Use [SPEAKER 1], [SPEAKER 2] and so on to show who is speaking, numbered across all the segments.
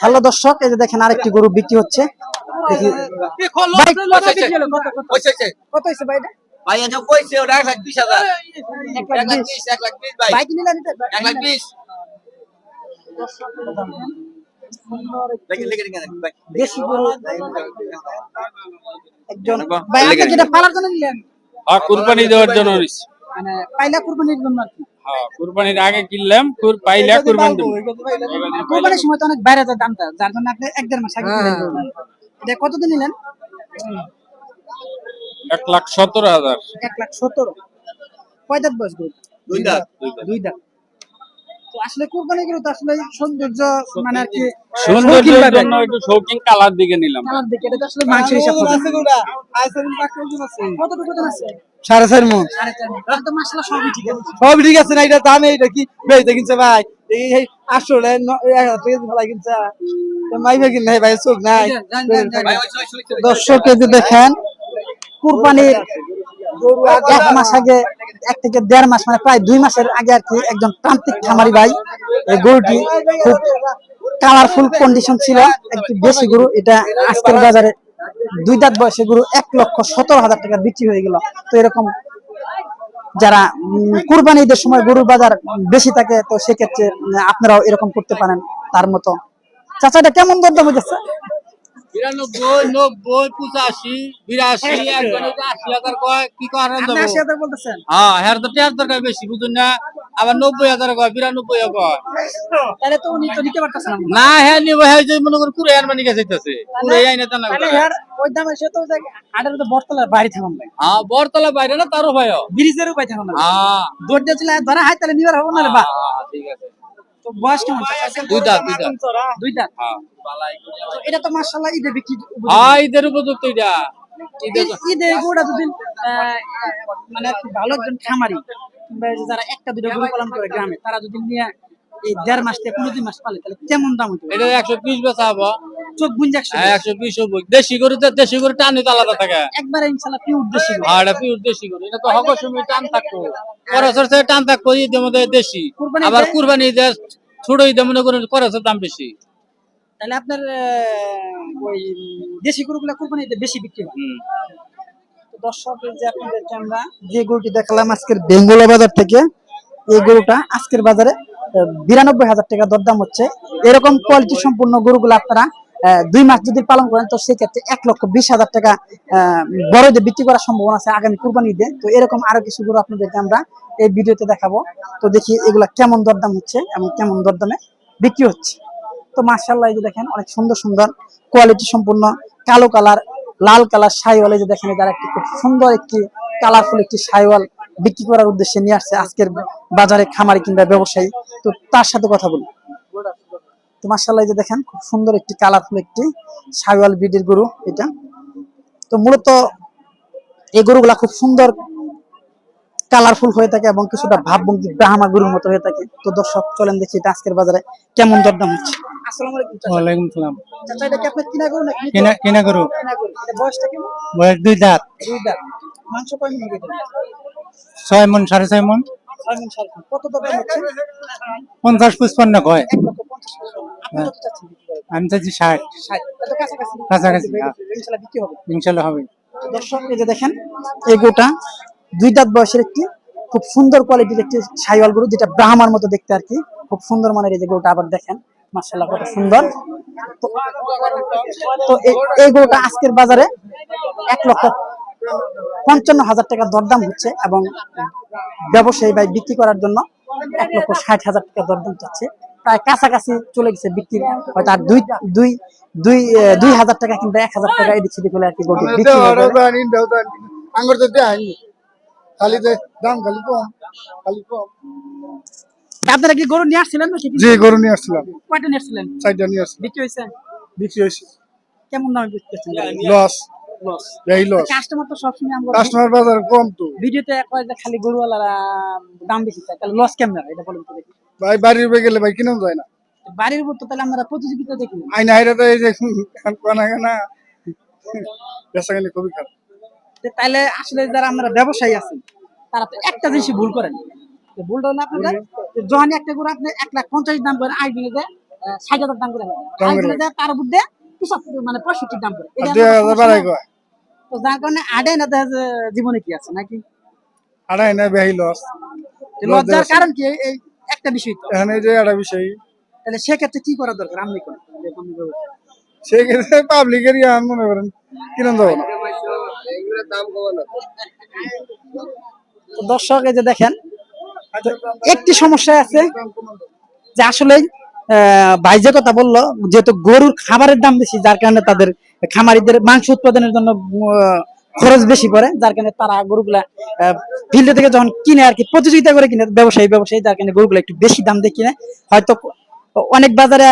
[SPEAKER 1] Hello দর্শক এই যে দেখেন আরেকটি গরু বিক্রি হচ্ছে। দেখি। ভাই, কত বিক্রি হলো? কত, কত? কত হয়েছে ভাই এটা?
[SPEAKER 2] ভাই এটা কইছে ওটা এক লাখ বিশ হাজার।
[SPEAKER 1] এক লাখ
[SPEAKER 2] এক লাখ
[SPEAKER 1] বিশ।
[SPEAKER 2] বিশ এক লাখ বিশ ভাই।
[SPEAKER 1] ভাই কি নিলেন এটা?
[SPEAKER 2] এক লাখ বিশ। দেখি লিখে লিখে দেখি ভাই
[SPEAKER 1] দেশি গরু। একজন
[SPEAKER 2] দেখো,
[SPEAKER 1] ভাই আপনি
[SPEAKER 2] লেগে
[SPEAKER 1] যেটা পালার জন্য নিলেন।
[SPEAKER 3] হ্যাঁ কুরবানি দেওয়ার জন্য
[SPEAKER 1] মানে পাইলা কুরবানির জন্য আর কি।
[SPEAKER 3] কুরবানির আগে কিনলাম কুর পাইলে কুরবান দেবো।
[SPEAKER 1] কুরবানির সময় তো অনেক বাইরে যায় দামটা যার জন্য আপনি এক দেড় মাস আগে কিনে ফেলবেন। এটা কতদিন নিলেন?
[SPEAKER 3] এক লাখ সতেরো হাজার।
[SPEAKER 1] এক লাখ সতেরো। কয় দাঁত বয়স
[SPEAKER 2] দুই দাঁত।
[SPEAKER 1] দুই দাঁত। আসলে কুরবানি আসলে সৌন্দর্য মানে আর কি
[SPEAKER 3] সৌন্দর্যের জন্য একটু শৌখিন কালার দিকে নিলাম।
[SPEAKER 1] কালার দিকে এটা আসলে মাংস হিসাব কতটুকু ওজন আছে?
[SPEAKER 4] সাড়ে চার মন।
[SPEAKER 1] সাড়ে চার মণ। তো মাসালা সবই ঠিক আছে।
[SPEAKER 4] সব ঠিক আছে না এটা দামে এটা কি ভাই? এই এই আসলে ন- এক হাজার টাকা দিয়ে ভাই কিনছে চোখ নাই।
[SPEAKER 1] জান, জান, জান।
[SPEAKER 2] ভাই ওই ওই ওই
[SPEAKER 1] দর্শক দেখেন কুরবানির এক মাস আগে, এক থেকে দেড় মাস মানে প্রায় দুই মাসের আগে আর কি একজন প্রান্তিক খামারি ভাই, এই গরুটি খুব কালারফুল কন্ডিশন ছিল, একটু বেশি গরু, এটা আজকের বাজারে দুই দাঁত বয়সে গরু, এক লক্ষ সতেরো হাজার টাকা বিক্রি হয়ে গেল। তো এরকম যারা কুরবানি ঈদের সময় গরুর বাজার বেশি থাকে, তো সেক্ষেত্রে আপনারাও এরকম করতে পারেন তার মতো। চাচা, এটা কেমন দরদাম হইতেছে?
[SPEAKER 3] বিরানব্বই নব্বই পঁচাশি বিরাশি আশি হাজার কয় কি
[SPEAKER 1] বলতেছেন?
[SPEAKER 3] হ্যাঁ হ্যাঁ তো টেয়ার দরকার বেশি বুঝুন না। আবার নব্বই হাজার কয় বিরানব্বই কয়।
[SPEAKER 1] তাহলে তো উনি তো নিতে পারতেছেন না
[SPEAKER 3] না হ্যাঁ নিব হ্যাঁ যে মনে করুন কুড়ে আর গেছে কুড়ে আইনে তা না
[SPEAKER 1] তাহলে ওই দামে সে তো যাই তো বটতলার বাড়ি থাকুন ভাই
[SPEAKER 3] হ্যাঁ বরতলা বাইরে না তারও ভাই
[SPEAKER 1] ব্রিজের উপায় থাকুন
[SPEAKER 3] হ্যাঁ।
[SPEAKER 1] দৌড় দিয়ে ধরা হাই তাহলে নিবার হব না বা
[SPEAKER 3] হ্যাঁ, ঠিক আছে।
[SPEAKER 1] বয়স কেমন?
[SPEAKER 3] দুই দাঁত দুই দাঁত।
[SPEAKER 1] দুই দাঁত?
[SPEAKER 3] হ্যাঁ।
[SPEAKER 1] এটা তো মাশাআল্লাহ ঈদে বিক্রি
[SPEAKER 3] হ্যাঁ ঈদের উপযুক্ত এটা।
[SPEAKER 1] ঈদে গরুটা যদি মানে ভালো একজন খামারি। কিংবা যারা একটা দুটো গরু পালন করে গ্রামে তারা যদি নিয়ে এই দেড় মাস থেকে পনেরো মাস পালে তাহলে কেমন দাম হতো
[SPEAKER 3] এটা একশো পিস বেচা হব।
[SPEAKER 1] চোখ বুঞ্জ একশো
[SPEAKER 3] হ্যাঁ হব। দেশি গরু দেশি গরু টানি তো আলাদা থাকে।
[SPEAKER 1] একবারে ইনশাল্লাহ পিউর দেশি গরু।
[SPEAKER 3] এটা দেশি গরু। এটা তো হক সময় টান খরচের টান থাকব ঈদের মধ্যে দেশি। আবার কুরবানি ছোট ঈদে মনে করেন খরচের দাম বেশি।
[SPEAKER 1] তাহলে আপনার ওই দেশি গরুগুলা কোরবানি ঈদে বেশি বিক্রি হয়? যে আপনাদেরকে আমরা যে গরুটি দেখালাম আজকের বেঙ্গলা বাজার থেকে এই গরুটা আজকের বাজারে বিরানব্বই হাজার টাকা দরদাম হচ্ছে। এরকম কোয়ালিটি সম্পূর্ণ গরুগুলো আপনারা দুই মাস যদি পালন করেন তো সেক্ষেত্রে এক লক্ষ বিশ হাজার টাকা আহ, বড়দের বিক্রি করার সম্ভাবনা আছে আগামী কুরবানি ঈদে। তো এরকম আরও কিছু গরু আপনাদেরকে আমরা এই ভিডিওতে দেখাবো। তো দেখি এগুলা কেমন দরদাম হচ্ছে এবং কেমন দরদামে বিক্রি হচ্ছে। তো মার্শাল্লাহ এই যে দেখেন অনেক সুন্দর সুন্দর কোয়ালিটি সম্পূর্ণ কালো কালার লাল কালার সাইওয়াল এই যে দেখেন যারা একটি খুব সুন্দর একটি কালারফুল একটি সাইওয়াল বিক্রি করার উদ্দেশ্যে নিয়ে আসছে আজকের বাজারে খামারি কিংবা ব্যবসায়ী। তো তার সাথে কথা বলি। তো মার্শাল্লাহ এই যে দেখেন খুব সুন্দর একটি কালারফুল একটি সাইওয়াল ব্রিডের গরু এটা। তো মূলত এই গরুগুলা খুব সুন্দর কালারফুল হয়ে থাকে এবং কিছুটা ভাবভঙ্গি ব্রাহ্মা গরুর মতো হয়ে থাকে। তো দর্শক চলেন দেখি এটা আজকের বাজারে কেমন দরদাম হচ্ছে। আসসালামু আলাইকুম
[SPEAKER 4] সালাম।
[SPEAKER 1] চাচা এটা কি আপনার কিনা গরু নাকি
[SPEAKER 4] কিনা কিনা করু
[SPEAKER 1] কিনা গরু। এটা বয়সটা কেমন?
[SPEAKER 4] বয়স দুই দাঁত।
[SPEAKER 1] দুই দাঁত। মাংস কয় মিনিট এটা
[SPEAKER 4] ছয় মন সাড়ে ছয় মন।
[SPEAKER 1] কত দরদাম হচ্ছে?
[SPEAKER 4] পঞ্চাশ পুষ্পান্ন কয়।
[SPEAKER 1] আপনি কত চাচ্ছেন বিক্রি করার?
[SPEAKER 4] আমি চাচ্ছি ষাট।
[SPEAKER 1] কাছাকাছি?
[SPEAKER 4] কাছাকাছি, হ্যাঁ।
[SPEAKER 1] ইনশাল্লাহ বিক্রি হবে।
[SPEAKER 4] ইনশাল্লাহ হবে।
[SPEAKER 1] দর্শক এই যে দেখেন এই গরুটা দুই দাঁত বয়সের একটি খুব সুন্দর কোয়ালিটির একটি ছাইওয়াল গরু যেটা ব্রাহ্মার মতো দেখতে আর কি। খুব সুন্দর মানের এই যে গরুটা আবার দেখেন। মার্শাল্লাহ কত সুন্দর। তো- তো এই- এই গরুটা আজকের বাজারে এক লক্ষ পঞ্চান্ন হাজার টাকা দরদাম হচ্ছে এবং ব্যবসায়ী ভাই বিক্রি করার জন্য এক লক্ষ ষাট হাজার টাকা দরদাম চাচ্ছে। প্রায় কাছাকাছি চলে গেছে বিক্রি। হয়তো আর দুই দুই দুই দুই হাজার টাকা কিংবা এক হাজার টাকা এদিক সেদিক হলে আর কি গরুটি বিক্রি
[SPEAKER 4] আঙ্গুর তো দেয়নি খালি দাম খালি কম খালি কম।
[SPEAKER 1] আপনারা কি গরু নিয়ে আসছিলেন নাকি?
[SPEAKER 4] গরু নিয়ে আসছিলাম।
[SPEAKER 1] কয়টা নিয়ে আসছিলেন?
[SPEAKER 4] চারটা নিয়ে আসছিলাম।
[SPEAKER 1] বিক্রি হয়েছে?
[SPEAKER 4] বিক্রি হয়েছে।
[SPEAKER 1] কেমন দামে বিক্রি
[SPEAKER 4] লস।
[SPEAKER 1] লস
[SPEAKER 4] এই লস
[SPEAKER 1] কাস্টমার তো সবসময় আমরা
[SPEAKER 4] কাস্টমার বাজার কম তো।
[SPEAKER 1] ভিডিওতে কয় যে খালি গরুওয়ালারা দাম বেশি চায়। তাহলে লস কেমন এটা বলুন তো দেখি।
[SPEAKER 4] ভাই বাড়ির উপরে গেলে ভাই কিনেও যায় না।
[SPEAKER 1] বাড়ির উপর তো তাহলে আমরা প্রতিযোগিতা দেখি
[SPEAKER 4] আইনা হাইরা তো এই যে কানা কানা বেচা খুবই খারাপ।
[SPEAKER 1] তাহলে আসলে যারা আমরা ব্যবসায়ী আছি তারা তো একটা জিনিসই ভুল করেন। ভুলটা হলো আপনাদের যখন একটা গরু আপনি এক লাখ পঞ্চাশ দাম করেন আই যে ষাট হাজার দাম করে আই দিনে যে তার বুদ্ধে পঁচাত্তর মানে পঁয়ষট্টি দাম করে। তো যার কারণে আডে না দেখা যায় জীবনে কি আছে নাকি?
[SPEAKER 4] আড়াই না বেহি লস।
[SPEAKER 1] লজ্জার কারণ কি? এই- একটা বিষয় তো।
[SPEAKER 4] এখানে যে একটা বিষয়।
[SPEAKER 1] তাহলে সেক্ষেত্রে কি করা দরকার? আপনি কোন?
[SPEAKER 4] সেক্ষেত্রে পাবলিকের ইয়ান মনে করেন কিরম না
[SPEAKER 1] দর্শক এই যে দেখেন একটি সমস্যা আছে যে আসলে ভাই কথা বলল, যেহেতু গরুর খাবারের দাম বেশি, যার কারণে তাদের খামারিদের মাংস উৎপাদনের জন্য খরচ বেশি পড়ে, যার কারণে তারা গরুগুলা ফিল্ড থেকে যখন কিনে আর কি, প্রতিযোগিতা করে কিনে, ব্যবসায়ী ব্যবসায়ী, যার কারণে গরুগুলা একটু বেশি দাম দিয়ে কিনে, হয়তো অনেক বাজারে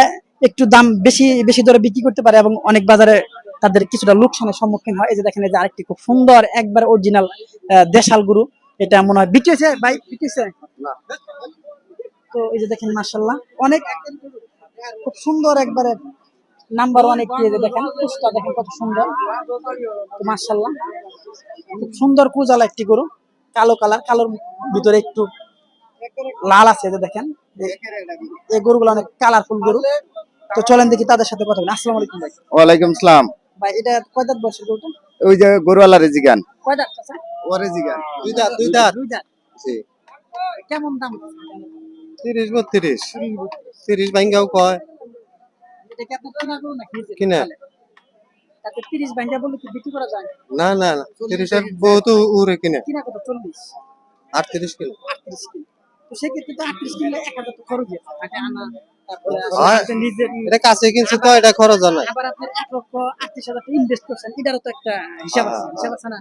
[SPEAKER 1] একটু দাম বেশি বেশি দরে বিক্রি করতে পারে এবং অনেক বাজারে তাদের কিছুটা লোকসানের সম্মুখীন হয়। এই যে দেখেন যে আরেকটি খুব সুন্দর, একবার অরিজিনাল দেশাল গরু, এটা মনে হয় বিক্রি হয়েছে? ভাই, বিক্রি হয়েছে? তো এই যে দেখেন মার্শাল্লাহ অনেক খুব সুন্দর একবারে নাম্বার ওয়ান একটি এই যে দেখেন কুচটা দেখেন কত সুন্দর। তো মার্শাল্লাহ খুব সুন্দর কুজালা একটি গরু কালো কালার কালোর ভিতরে একটু লাল আছে যে দেখেন। এই- গরুগুলো অনেক কালারফুল গরু। তো চলেন দেখি তাদের সাথে কথা বলি। আসসালামু আলাইকুম ভাই।
[SPEAKER 5] ওয়ালাইকুম সালাম।
[SPEAKER 1] ভাই এটা কয় দাঁত বয়সের গরুটা?
[SPEAKER 5] ওই যে গরুওয়ালার জিগান
[SPEAKER 1] কয় দাঁত আছে?
[SPEAKER 5] ওরে জিগান
[SPEAKER 4] দুই দাঁত দুই দাঁত।
[SPEAKER 1] দুই দাঁত।
[SPEAKER 5] জি।
[SPEAKER 1] কেমন দাম?
[SPEAKER 4] তিরিশ বত্রিশ। তিরিশ ভাঙ্গাও কয়।
[SPEAKER 1] কিনা
[SPEAKER 4] না না না তিরিশের বহুত উড়ে আটত্রিশ কিলো। এটা কাছে কিনছে তো এটা খরচ
[SPEAKER 1] আবার আপনার লক্ষ হাজার ইনভেস্ট করছেন। এটারও তো একটা হিসাব আছে হিসাব আছে না।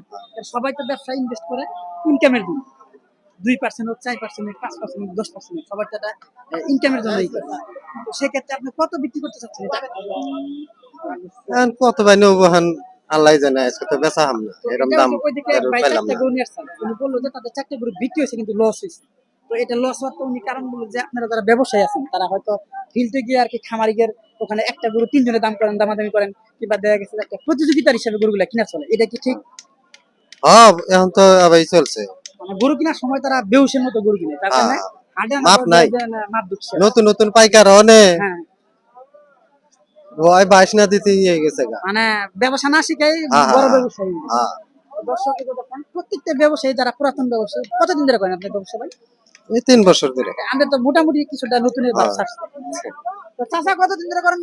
[SPEAKER 1] সবাই তো ব্যবসা ইনভেস্ট করে ইনকামের জন্য। দুই পার্সেন্ট হোক চার পার্সেন্ট হোক পাঁচ পার্সেন্ট হোক দশ পার্সেন্ট হোক সবার একটা ইনকামের জন্যই করে তো সেক্ষেত্রে আপনি কত বিক্রি করতে চাচ্ছেন
[SPEAKER 4] কত ভাই নৌবহান আল্লাহ জানে আজকে তো বেচা হাম না। এরকম দাম পাইলাম না।
[SPEAKER 1] উনি বলল যে তাদের চারটে গরু বিক্রি হয়েছে কিন্তু লস হয়েছে। তো এটা লস হওয়ার তো উনি কারণ বলল যে আপনারা যারা ব্যবসায়ী আছেন তারা হয়তো ফিল্ডে গিয়ে আর কি খামারিদের ওখানে একটা গরু তিনজনে দাম করেন দামাদামি করেন কিংবা দেখা গেছে একটা প্রতিযোগিতার হিসেবে গরুগুলা কিনা চলে। এটা কি ঠিক?
[SPEAKER 4] হ্যাঁ এখন তো আবার চলছে।
[SPEAKER 1] মানে গরু কেনার সময় তারা বেউসের মতো গরু কিনে তার কারণে
[SPEAKER 4] হ্যাঁ। মাপ নাই।
[SPEAKER 1] মাপ ঢুকছে
[SPEAKER 4] নতুন নতুন পাইকার অনে।
[SPEAKER 1] হ্যাঁ।
[SPEAKER 4] ভয় বাইশ না দিতে ইয়ে গেছে
[SPEAKER 1] মানে ব্যবসা না শিখাই
[SPEAKER 4] হ্যাঁ,
[SPEAKER 1] বড়
[SPEAKER 4] হ্যাঁ,
[SPEAKER 1] ব্যবসায়ী।
[SPEAKER 4] হ্যাঁ।
[SPEAKER 1] দর্শক প্রত্যেকটা ব্যবসায়ী যারা পুরাতন ব্যবসায়ী কতদিন ধরে করেন আপনি ব্যবসা ভাই?
[SPEAKER 4] এই তিন বছর ধরে।
[SPEAKER 1] আমরা তো মোটামুটি কিছুটা নতুনের
[SPEAKER 4] হ্যাঁ।
[SPEAKER 1] ব্যবসা আসছে। তো চাচা কতদিন ধরে করেন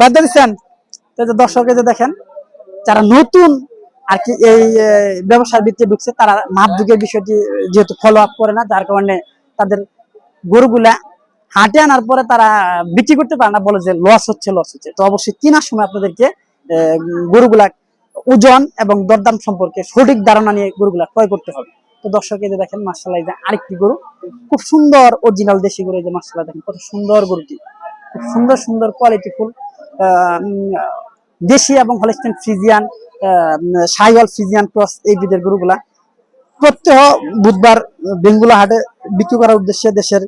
[SPEAKER 1] বাদ দিচ্ছেন। তো দর্শকে যে দেখেন যারা নতুন আর কি এই ব্যবসার ভিত্তিতে ঢুকছে, তারা মাপ যুগের বিষয়টি যেহেতু ফলো আপ করে না, যার কারণে তাদের গরুগুলা হাটে আনার পরে তারা বিক্রি করতে পারে না, বলে যে লস হচ্ছে লস হচ্ছে। তো অবশ্যই কেনার সময় আপনাদেরকে গরুগুলা ওজন এবং দরদাম সম্পর্কে সঠিক ধারণা নিয়ে গরুগুলা ক্রয় করতে হবে। তো দর্শক যে দেখেন মার্শাল্লাহ আরেকটি গরু। খুব সুন্দর অরিজিনাল দেশি গরু, এই যে মার্শাল্লাহ দেখেন কত সুন্দর গরুটি। খুব সুন্দর সুন্দর কোয়ালিটি কোয়ালিটিফুল দেশি এবং Holstein Friesian Sahiwal Friesian cross এই বিদের গরুগুলা। প্রত্যহ বুধবার বেঙ্গুলা হাটে বিক্রি করার উদ্দেশ্যে দেশের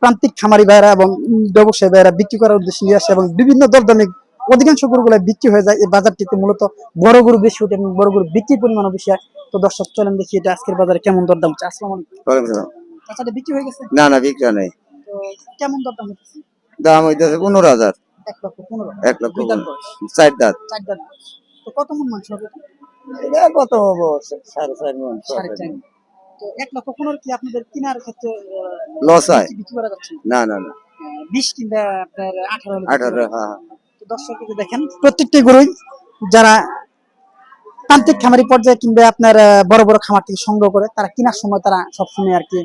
[SPEAKER 1] প্রান্তিক খামারি ভাইরা এবং ব্যবসায়ী ভাইরা বিক্রি করার উদ্দেশ্যে নিয়ে আসে এবং বিভিন্ন দরদামে অধিকাংশ গরুগুলা বিক্রি হয়ে যায়। এই বাজারটিতে মূলত বড় গরু বেশি উঠে এবং বড় গরু বিক্রির পরিমাণও বেশি। হয় তো দর্শক চলেন দেখি এটা আজকের বাজারে কেমন দরদাম হচ্ছে। আসসালামু আলাইকুম। আচ্ছা বিক্রি হয়ে গেছে?
[SPEAKER 5] না না বিক্রি নেই।
[SPEAKER 1] কেমন দরদাম হচ্ছে?
[SPEAKER 5] দাম হইতেছে পনেরো হাজার।
[SPEAKER 1] এক লক্ষ পনেরো
[SPEAKER 5] এক লক্ষ
[SPEAKER 1] দুই দাঁত
[SPEAKER 5] পনেরো।
[SPEAKER 1] বয়স,
[SPEAKER 5] চার দাঁত।
[SPEAKER 1] চার দাঁত তো কত মন মাংস হবে এটা?
[SPEAKER 5] এটা কত হব? সাড়ে চার মন
[SPEAKER 1] সাড়ে চার তো এক লক্ষ পনেরো কি আপনাদের কেনার ক্ষেত্রে
[SPEAKER 5] লস হয়।
[SPEAKER 1] বিক্রি করা যাচ্ছে না?
[SPEAKER 5] না না না।
[SPEAKER 1] বিশ কিংবা আপনার আঠারো
[SPEAKER 5] আঠারো হ্যাঁ।
[SPEAKER 1] দর্শক দেখেন প্রত্যেকটি গরুই যারা প্রান্তিক খামারি পর্যায়ে কিংবা আপনার বড় বড় খামার থেকে সংগ্রহ করে তারা কেনার সময় তারা সবসময় আর কি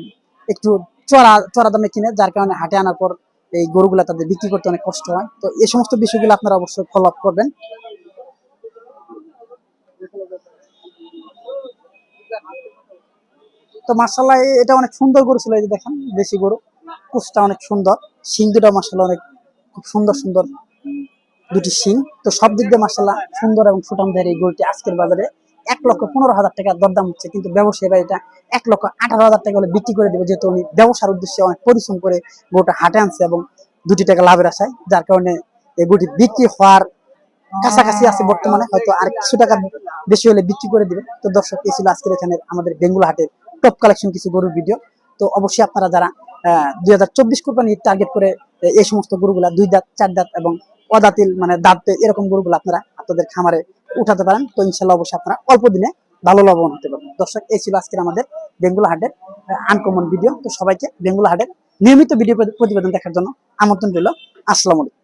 [SPEAKER 1] একটু চড়া চড়া দামে কিনে যার কারণে হাটে আনার পর এই গরুগুলা তাদের বিক্রি করতে অনেক কষ্ট হয়। তো এই সমস্ত বিষয়গুলো আপনারা অবশ্যই ফলো আপ করবেন। তো মার্শাল্লাহ এটা অনেক সুন্দর গরু ছিল, এই যে দেখেন, দেশি গরু। কুচটা অনেক সুন্দর, শিং দুটা মার্শাল্লাহ অনেক, খুব সুন্দর সুন্দর দুটি শিং। তো সব দিক দিয়ে মার্শাল্লাহ সুন্দর এবং সুটামদের এই গরুটি আজকের বাজারে। এক লক্ষ পনেরো হাজার টাকা দরদাম হচ্ছে, কিন্তু ব্যবসায়ী ভাই এটা এক লক্ষ আঠারো হাজার টাকা হলে বিক্রি করে দেবে, যেহেতু উনি ব্যবসার উদ্দেশ্যে অনেক পরিশ্রম করে গরুটা হাটে আনছে এবং দুটি টাকা লাভের আশায়, যার কারণে এই গরুটি বিক্রি হওয়ার কাছাকাছি আছে বর্তমানে, হয়তো আর কিছু টাকা বেশি হলে বিক্রি করে দিবে। তো দর্শক, এই ছিল আজকের এখানে আমাদের বেঙ্গুল হাটের টপ কালেকশন কিছু গরুর ভিডিও তো অবশ্যই আপনারা যারা দুই হাজার চব্বিশ কোরবানি টার্গেট করে, এই সমস্ত গরুগুলা দুই দাঁত, চার দাঁত এবং অদাতিল মানে দাঁতে এরকম গরুগুলো আপনারা আপনাদের খামারে উঠাতে পারেন। তো ইনশাল্লাহ অবশ্যই আপনারা অল্প দিনে ভালো লাভবান হতে পারবেন। দর্শক, এই ছিল আজকের আমাদের বেঙ্গুলা হাটের আনকমন ভিডিও তো সবাইকে বেঙ্গুলা হাটের নিয়মিত ভিডিও প্রতিবেদন দেখার জন্য আমন্ত্রণ রইল। আসসালামু আলাইকুম।